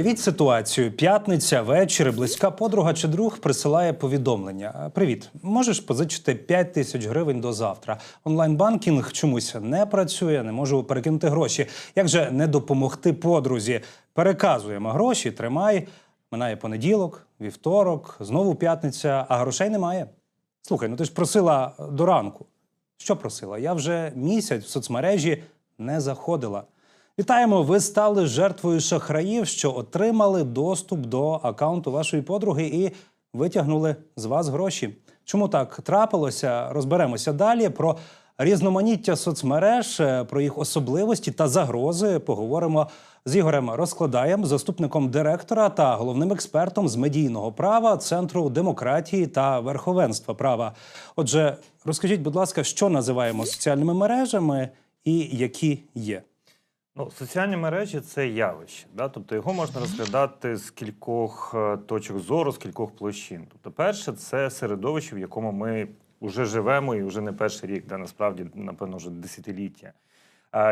Уявіть ситуацію: п'ятниця, вечір, близька подруга чи друг присилає повідомлення. Привіт, можеш позичити 5 тисяч гривень до завтра. Онлайн-банкінг чомусь не працює, не можу перекинути гроші. Як же не допомогти подрузі? Переказуємо гроші, тримай. Минає понеділок, вівторок, знову п'ятниця, а грошей немає. Слухай, ну ти ж просила до ранку. Що просила? Я вже місяць в соцмережі не заходила. Вітаємо! Ви стали жертвою шахраїв, що отримали доступ до акаунту вашої подруги і витягнули з вас гроші. Чому так трапилося? Розберемося далі. Про різноманіття соцмереж, е, про їх особливості та загрози поговоримо з Ігорем Розкладаєм, заступником директора та головним експертом з медійного права Центру демократії та верховенства права. Отже, розкажіть, будь ласка, що називаємо соціальними мережами і які є? Ну, соціальні мережі це явище, да? тобто його можна розглядати з кількох е, точок зору, з кількох площин. Тобто, перше, це середовище, в якому ми вже живемо і вже не перший рік, да, насправді, напевно, вже десятиліття.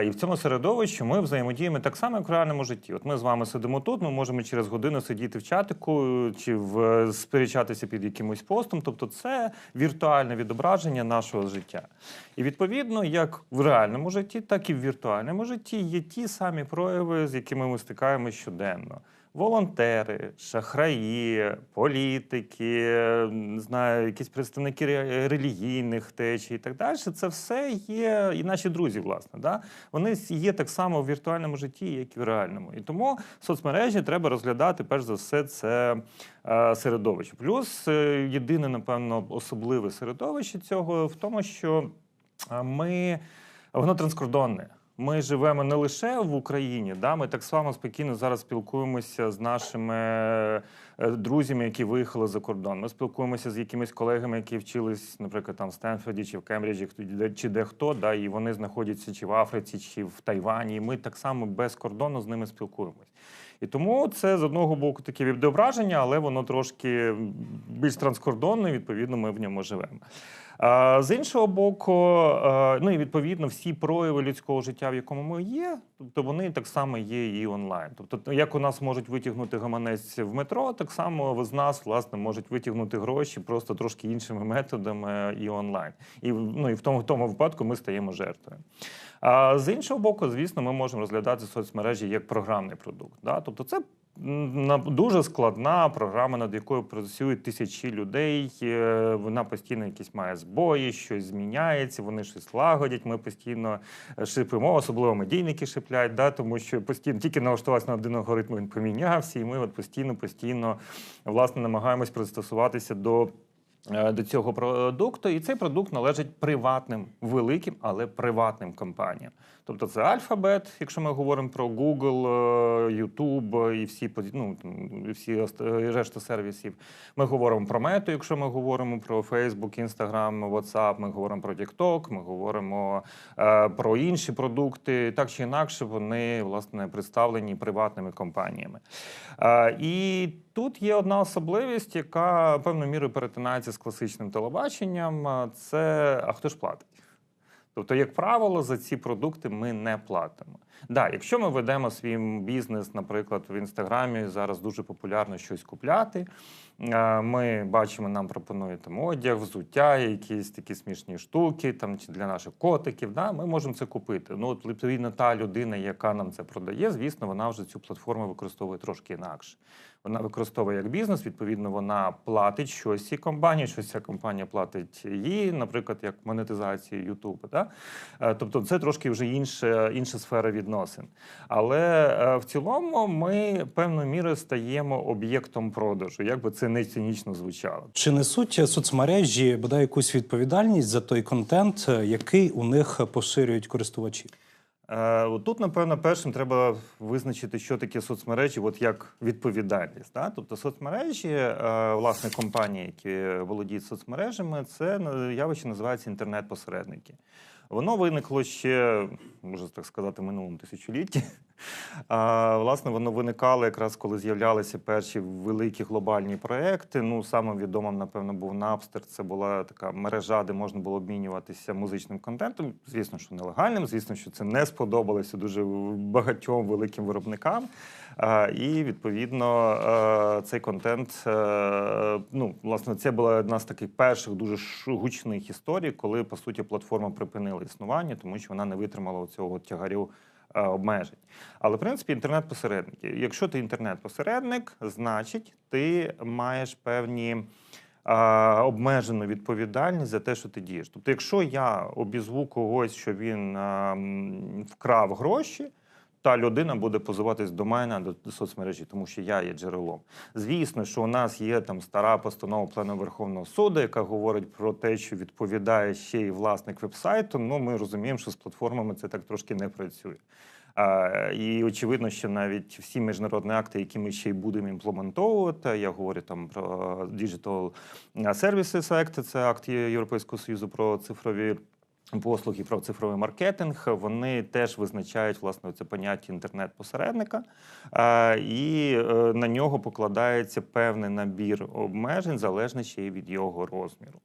І в цьому середовищі ми взаємодіємо так само, як в реальному житті. От ми з вами сидимо тут, ми можемо через годину сидіти в чатику чи в сперечатися під якимось постом. Тобто, це віртуальне відображення нашого життя. І відповідно, як в реальному житті, так і в віртуальному житті є ті самі прояви, з якими ми стикаємося щоденно. Волонтери, шахраї, політики, не знаю, якісь представники релігійних течій і так далі. Це все є і наші друзі, власне. Да? Вони є так само в віртуальному житті, як і в реальному. І тому соцмережі треба розглядати перш за все це е, середовище. Плюс е, єдине, напевно, особливе середовище цього в тому, що е, ми воно транскордонне. Ми живемо не лише в Україні, да, ми так само спокійно зараз спілкуємося з нашими е, друзями, які виїхали за кордон. Ми спілкуємося з якимись колегами, які вчились, наприклад, там в Стенфорді чи в Кембриджі, де- чи де-хто, да, і вони знаходяться чи в Африці, чи в Тайвані. І ми так само без кордону з ними спілкуємось. І тому це з одного боку таке відображення, але воно трошки більш транскордонне, відповідно, ми в ньому живемо. З іншого боку, е, ну і відповідно всі прояви людського життя, в якому ми є, тобто вони так само є і онлайн. Тобто, як у нас можуть витягнути гаманець в метро, так само з нас власне можуть витягнути гроші просто трошки іншими методами і онлайн. І ну і в тому в тому випадку ми стаємо жертвою. А з іншого боку, звісно, ми можемо розглядати соцмережі як програмний продукт. Да? Тобто, це дуже складна програма, над якою працюють тисячі людей. е, Вона постійно якісь має збої, щось зміняється, вони щось лагодять. Ми постійно е, шипимо, особливо медійники шиплять, да? тому що постійно тільки налаштувався на один алгоритм, він помінявся, і ми от постійно, постійно власне намагаємось пристосуватися до. Е, До цього продукту, і цей продукт належить приватним, великим, але приватним компаніям. Тобто це Alphabet, якщо ми говоримо про Google, е, YouTube і всі ну, всі решта сервісів. Ми говоримо про Meta, якщо ми говоримо про Facebook, Instagram, WhatsApp, ми говоримо про TikTok, ми говоримо е, про інші продукти. Так чи інакше, вони власне представлені приватними компаніями. Е, і тут є одна особливість, яка певною мірою перетинається з класичним телебаченням. Це а хто ж платить? Тобто, як правило, за ці продукти ми не платимо. Да, якщо ми ведемо свій бізнес, наприклад, в інстаграмі зараз дуже популярно щось купляти. Ми бачимо, нам пропонують там одяг, взуття, якісь такі смішні штуки, там для наших котиків. Да, ми можемо це купити. Ну, от відповідно, та людина, яка нам це продає, звісно, вона вже цю платформу використовує трошки інакше. Вона використовує як бізнес, відповідно, вона платить щось цій компанії, щось ця компанія платить їй, наприклад, як монетизацію Ютубу. Да? Е, Тобто це трошки вже інша, інша сфера відносин. Але е, в цілому ми певною мірою стаємо об'єктом продажу, як би це не цинічно звучало. Чи несуть соцмережі бодай якусь відповідальність за той контент, е, який у них поширюють користувачі? Е, Тут, напевно, першим треба визначити, що таке соцмережі, от як відповідальність. Да? Тобто соцмережі, е, власне, компанії, які володіють соцмережами, це е, явище називається інтернет-посередники. Воно виникло ще, можна так сказати, в минулому тисячолітті. А, власне, воно виникало якраз коли з'являлися перші великі глобальні проекти. Ну, самим відомим, напевно, був Napster. Це була така мережа, де можна було обмінюватися музичним контентом. Звісно, що нелегальним. Звісно, що це не сподобалося дуже багатьом великим виробникам. А, і відповідно цей контент, е, ну власне, це була одна з таких перших дуже гучних історій, коли по суті платформа припинила існування, тому що вона не витримала цього тягарю обмежень. Але в принципі інтернет-посередники. Якщо ти інтернет-посередник, значить ти маєш певні. а, Обмежену відповідальність за те, що ти дієш. Тобто, якщо я обізву когось, що він а, вкрав гроші, та людина буде позиватись до мене до, соцмережі, тому що я є джерелом. Звісно, що у нас є там стара постанова Плену Верховного суду, яка говорить про те, що відповідає ще й власник вебсайту. Ну ми розуміємо, що з платформами це так трошки не працює. А, і очевидно, що навіть всі міжнародні акти, які ми ще й будемо імплементовувати, я говорю там про Digital Services Act, це акт Європейського союзу про цифрові послуги про цифровий маркетинг, вони теж визначають власне це поняття інтернет-посередника, і е, на нього покладається певний набір обмежень, залежно ще й від його розміру.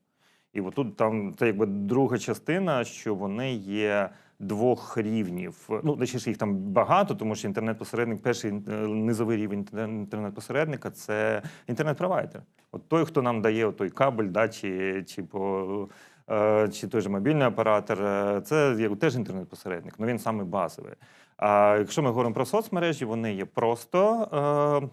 І отут там це якби друга частина, що вони є двох рівнів. Ну, точніше, їх там багато, тому що інтернет-посередник, перший е, низовий рівень інтернет-посередника це інтернет-провайдер. От той, хто нам дає той кабель, да, чи, чи по. Е, Чи той же мобільний оператор, е, це теж інтернет-посередник, але він саме базовий. А якщо ми говоримо про соцмережі, вони є просто е,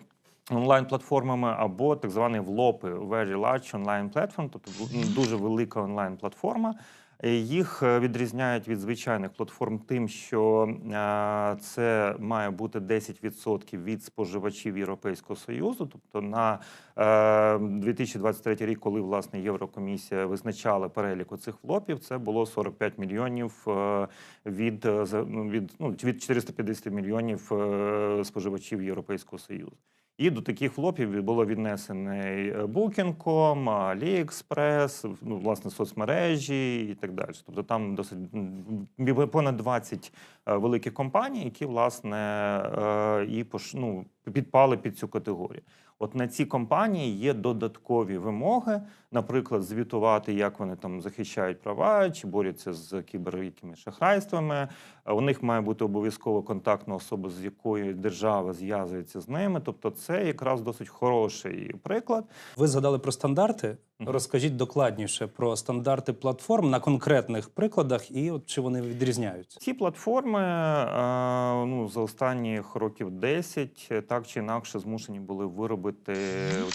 онлайн-платформами або так звані влопи, very large online platform, тобто дуже велика онлайн-платформа. Е, Їх е, відрізняють від звичайних платформ тим, що е, це має бути 10% від споживачів Європейського Союзу. Тобто на е, 2023 рік, коли власне Єврокомісія визначала перелік оцих флопів, це було 45 мільйонів е, від, е, ну, від, ну, від 450 мільйонів е, споживачів Європейського Союзу. І до таких флопів було віднесений е, Booking.com, AliExpress, ну, власне, соцмережі і так далі. Тобто там досить понад 20 е, великих компаній, які власне е, і ну, підпали під цю категорію. От на ці компанії є додаткові вимоги, наприклад, звітувати, як вони там захищають права чи борються з кібер шахрайствами. Е, У них має бути обов'язково контактна особа, з якою держава зв'язується з ними. Тобто, це якраз досить хороший приклад. Ви згадали про стандарти. Розкажіть докладніше про стандарти платформ на конкретних прикладах і от чи вони відрізняються. Ці платформи е, ну, за останні років 10 е, так чи інакше змушені були виробити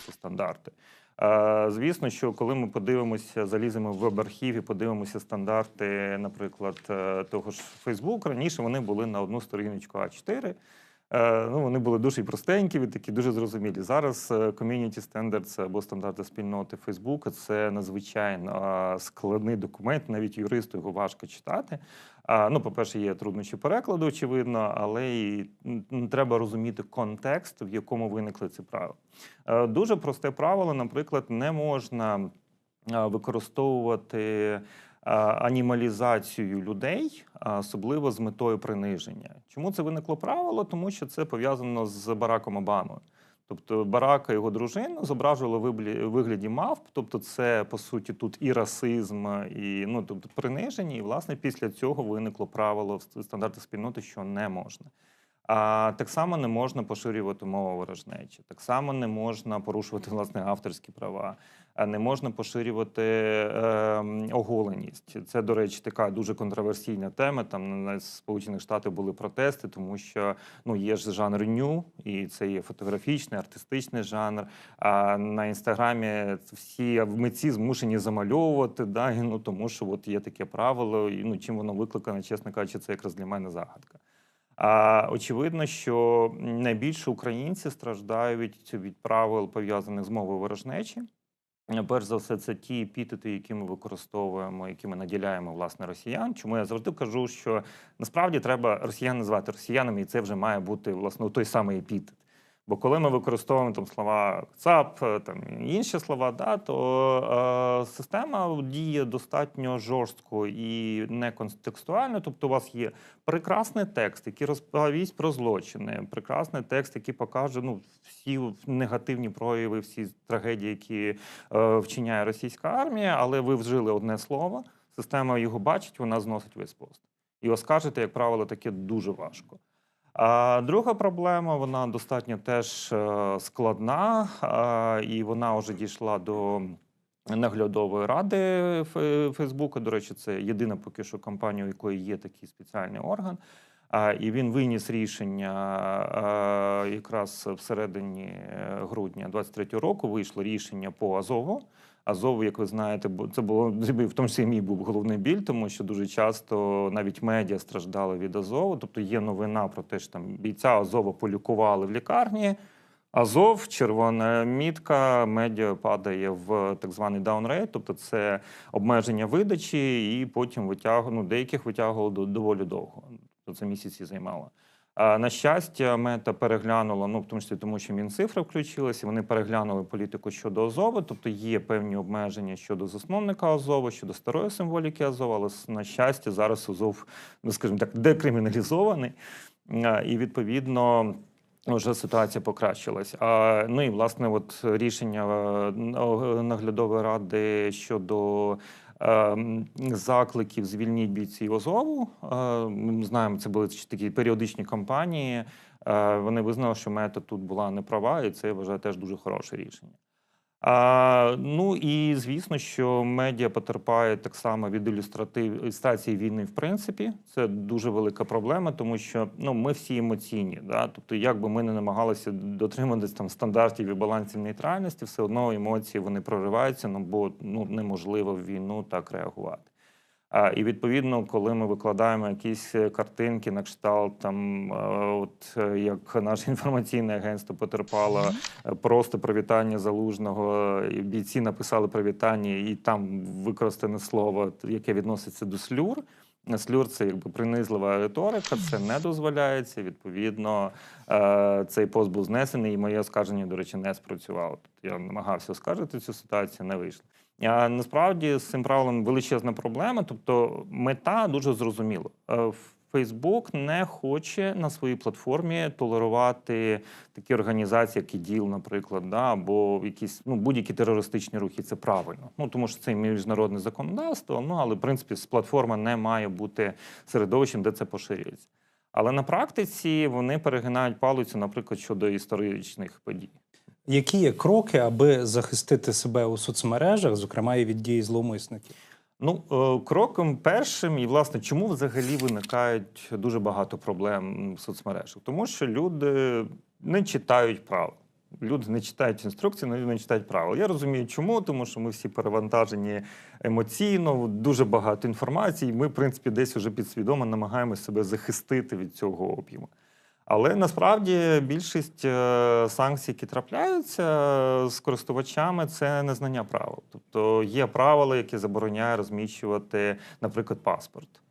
ці стандарти. Е, Звісно, що коли ми подивимося, заліземо в веб-архів і подивимося стандарти, наприклад, того ж Facebook, раніше вони були на одну сторіночку А4. Е, Ну, вони були дуже простенькі, такі дуже зрозумілі. Зараз е, Community Standards або стандарти спільноти Facebook – це надзвичайно е, складний документ, навіть юристу його важко читати. Ну, по-перше, є труднощі перекладу, очевидно, але і треба розуміти контекст, в якому виникли ці правила. Е, Дуже просте правило, наприклад, не можна використовувати анімалізацію людей, особливо з метою приниження. Чому це виникло правило? Тому що це пов'язано з Бараком Обамою. Тобто Барака і його дружину зображували вигляді мавп, тобто це по суті тут і расизм, і ну тобто приниження. І власне після цього виникло правило в стандарти спільноти, що не можна. А так само не можна поширювати мову ворожнечі, так само не можна порушувати власне авторські права, не можна поширювати е, оголеність. Це, до речі, така дуже контроверсійна тема. Там на Сполучених Штатах були протести, тому що ну є ж жанр ню, і це є фотографічний, артистичний жанр. А на інстаграмі всі митці змушені замальовувати, да, і, ну тому що от є таке правило, і ну чим воно викликане, чесно кажучи, це якраз для мене загадка. А очевидно, що найбільше українці страждають від правил пов'язаних з мовою ворожнечі. Перш за все, це ті епітети, які ми використовуємо, які ми наділяємо власне росіян. Чому я завжди кажу, що насправді треба росіян назвати росіянами, і це вже має бути власне той самий епітет. Бо коли ми використовуємо там слова ЦАП, е, там інші слова, да, то е, система діє достатньо жорстко і не контекстуально. Тобто, у вас є прекрасний текст, який розповість про злочини, прекрасний текст, який покаже ну, всі негативні прояви, всі трагедії, які е, вчиняє російська армія, але ви вжили одне слово, система його бачить, вона зносить весь пост. І оскаржити, як правило, таке дуже важко. А друга проблема, вона достатньо теж е, складна, е, і вона вже дійшла до наглядової ради Фейсбука. До речі, це єдина поки що компанія, у якої є такий спеціальний орган. І він виніс рішення е, якраз всередині грудня 23-го року. Вийшло рішення по Азову. Азов, як ви знаєте, це було в тому числі мій був головний біль, тому що дуже часто навіть медіа страждали від Азову. Тобто є новина про те, що там бійця Азова полікували в лікарні. Азов, червона мітка, медіа падає в так званий даунрейт, тобто це обмеження видачі, і потім витяг... ну, деяких витягувало до- доволі довго. Тобто це місяці займало. А, на щастя, мета переглянула, ну в тому числі тому, що Мінцифри включилися. Вони переглянули політику щодо Азова, тобто є певні обмеження щодо засновника Азова, щодо старої символіки Азова, але на щастя, зараз Азов, ну скажімо так, декриміналізований. І відповідно. Вже ситуація покращилась. А ну і власне, от рішення е, наглядової ради щодо е, закликів звільніть бійців Азову. Ми знаємо, це були такі періодичні кампанії. Е, Вони визнали, що мета тут була не права, і це я вважаю теж дуже хороше рішення. Ну і звісно, що медіа потерпає так само від ілюстрації війни, в принципі. Це дуже велика проблема, тому що ну ми всі емоційні. Да? Тобто, як би ми не намагалися дотриматися там стандартів і балансів нейтральності, все одно емоції вони прориваються, ну бо ну неможливо в війну так реагувати. І відповідно, коли ми викладаємо якісь е, картинки на кшталт, там е, от е, як наше інформаційне агентство потерпало просто привітання залужного, і бійці написали привітання, і там використане слово, яке відноситься до слюр. Слюр це якби принизлива риторика, це не дозволяється. Відповідно, цей пост був знесений, і моє оскарження, до речі, не спрацювало. Тобто я намагався оскаржити цю ситуацію, не вийшло. Насправді з цим правилом величезна проблема. Тобто, мета дуже зрозуміла. Е, Фейсбук не хоче на своїй платформі толерувати такі організації, як ІДІЛ, наприклад, да, або якісь ну будь-які терористичні рухи. Це правильно. Ну тому що це міжнародне законодавство. Ну але в принципі платформа не має бути середовищем, де це поширюється. Але на практиці вони перегинають палицю, наприклад, щодо історичних подій. Які є кроки, аби захистити себе у соцмережах, зокрема і від дії зловмисників? Ну, е, кроком першим, і власне, чому взагалі виникають дуже багато проблем в соцмережах? Тому що люди не читають правил. Люди не читають інструкції, не читають правил. Я розумію, чому, тому що ми всі перевантажені емоційно, дуже багато інформації. і Ми, в принципі, десь уже підсвідомо намагаємося себе захистити від цього об'єму. Але насправді більшість е, санкцій, які трапляються е, з користувачами, це незнання правил. Тобто є правила, які забороняє розміщувати, наприклад, паспорт.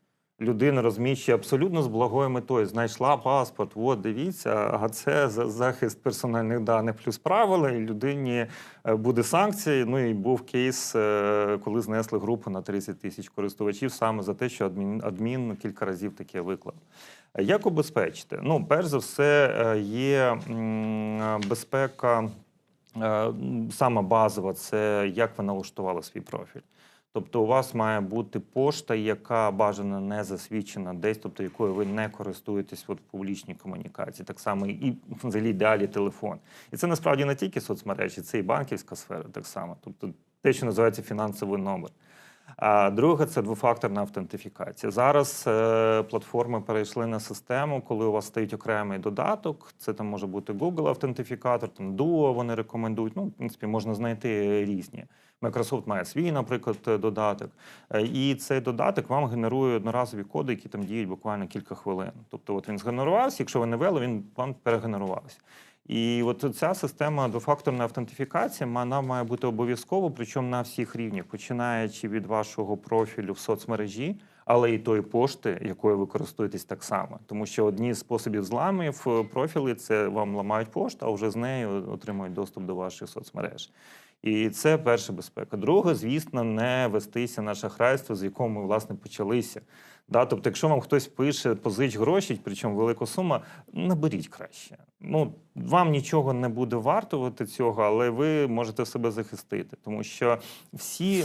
Людина розміщує абсолютно з благою метою. Знайшла паспорт, от дивіться, а це за- захист персональних даних плюс правила, і людині е, буде санкція. Ну і був кейс, е, коли знесли групу на 30 тисяч користувачів саме за те, що адмін, адмін кілька разів таке виклав. Як убезпечити? Ну, перш за все, е, є безпека. е, м, Сама базова це як ви налаштували свій профіль. Тобто, у вас має бути пошта, яка бажано не засвідчена десь, тобто якою ви не користуєтесь от в публічній комунікації, так само і взагалі ідеалі телефон. І це насправді не тільки соцмережі, це і банківська сфера, так само. Тобто те, що називається фінансовий номер. А друге це двофакторна автентифікація. Зараз е, платформи перейшли на систему, коли у вас стоїть окремий додаток. Це там може бути Google автентифікатор, там Duo вони рекомендують. Ну, в принципі, можна знайти різні. Microsoft має свій, наприклад, е, додаток. Е, І цей додаток вам генерує одноразові коди, які там діють буквально кілька хвилин. Тобто, от він згенерувався, якщо ви не ввели, він вам перегенерувався. І от ця система двофакторної автентифікації вона має бути обов'язково, причому на всіх рівнях, починаючи від вашого профілю в соцмережі, але і тої пошти, якою ви користуєтесь так само. Тому що одні з способів зламів е, профілі це вам ламають пошту, а вже з нею отримують доступ до ваших соцмереж. І це перша безпека. Друге, звісно, не вестися на шахрайство, з якого ми власне почалися. Да, тобто, якщо вам хтось пише позич гроші, причому велика сума, наберіть краще. Ну вам нічого не буде вартувати цього, але ви можете себе захистити, тому що всі.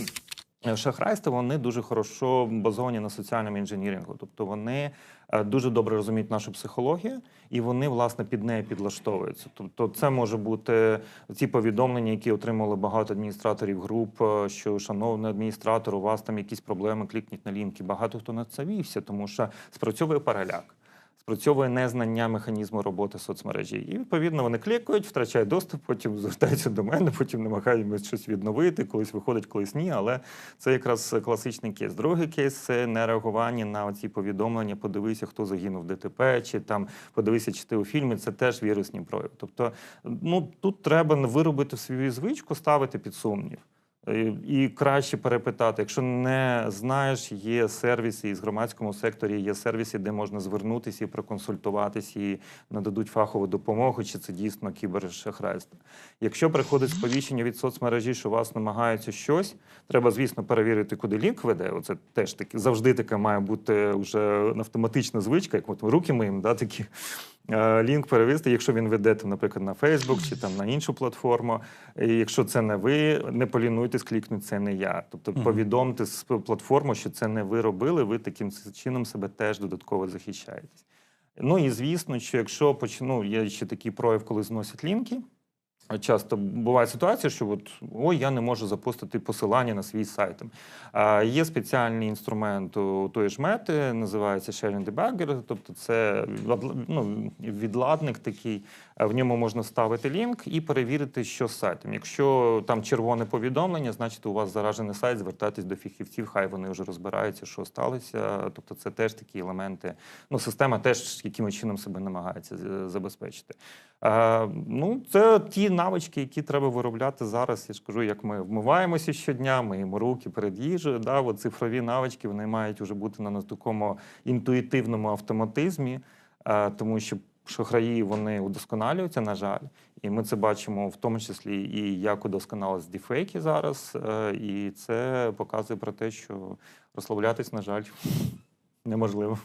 Е, Шахрайства вони дуже хорошо базовані на соціальному інженірингу, тобто вони е, дуже добре розуміють нашу психологію, і вони власне під неї підлаштовуються. Тобто, це може бути ці повідомлення, які отримали багато адміністраторів груп, е, що шановний адміністратор, у вас там якісь проблеми, клікніть на лінки. Багато хто на це вівся, тому що спрацьовує переляк. Спрацьовує незнання механізму роботи соцмережі. І відповідно вони клікають, втрачають доступ, потім звертаються до мене, потім намагаються щось відновити, колись виходить, колись ні. Але це якраз класичний кейс. Другий кейс це не реагування на ці повідомлення. Подивися, хто загинув в ДТП, чи там подивися, чи ти у фільмі. Це теж вірусні прояви. Тобто, ну тут треба виробити свою звичку, ставити під сумнів. Е, І краще перепитати, якщо не знаєш, є сервіси із громадському секторі, є сервіси, де можна звернутися і проконсультуватися, і нададуть фахову допомогу, чи це дійсно кібершахрайство. Якщо приходить сповіщення від соцмережі, що вас намагаються щось, треба, звісно, перевірити, куди лінк веде. Оце теж таки завжди така має бути вже автоматична звичка, як от руки моїм, да, такі. Е, Лінк перевести, якщо він веде, там, наприклад, на Facebook чи там на іншу платформу. І якщо це не ви, не полінуйтесь, клікнуть це не я. Тобто повідомте з платформу, що це не ви робили, ви таким чином себе теж додатково захищаєтесь. Ну і звісно, що якщо почну, є ще такий прояв, коли зносять лінки. Часто буває ситуація, що от ой, я не можу запостити посилання на свій сайт. А, є спеціальний інструмент у тої ж мети, називається Sharing Debugger, тобто це ну, відладник такий. В ньому можна ставити лінк і перевірити, що з сайтом. Якщо там червоне повідомлення, значить у вас заражений сайт, звертайтесь до фахівців, хай вони вже розбираються, що сталося. Тобто, це теж такі елементи. Ну, система теж якимось чином себе намагається забезпечити. Е, ну, це ті навички, які треба виробляти зараз. Я ж кажу, як ми вмиваємося щодня, миємо руки перед їжею. Да, цифрові навички вони мають вже бути на такому інтуїтивному автоматизмі, е, тому що шахраї вони удосконалюються, на жаль. І ми це бачимо в тому числі і як удосконалились дефейки зараз. е, І це показує про те, що розслаблятись, на жаль, неможливо.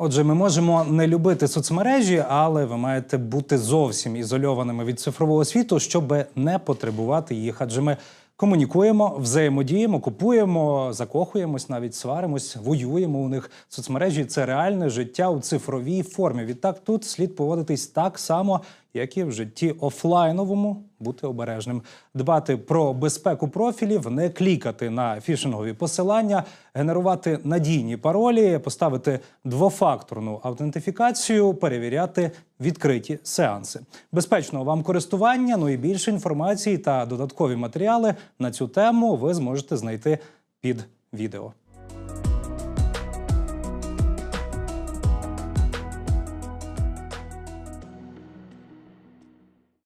Отже, ми можемо не любити соцмережі, але ви маєте бути зовсім ізольованими від цифрового світу, щоб не потребувати їх. Адже ми комунікуємо, взаємодіємо, купуємо, закохуємось, навіть сваримось, воюємо у них. Соцмережі це реальне життя у цифровій формі. Відтак тут слід поводитись так само, як і в житті офлайновому, бути обережним, дбати про безпеку профілів, не клікати на фішингові посилання, генерувати надійні паролі, поставити двофакторну автентифікацію, перевіряти відкриті сеанси. Безпечного вам користування. Ну і більше інформації та додаткові матеріали на цю тему ви зможете знайти під відео.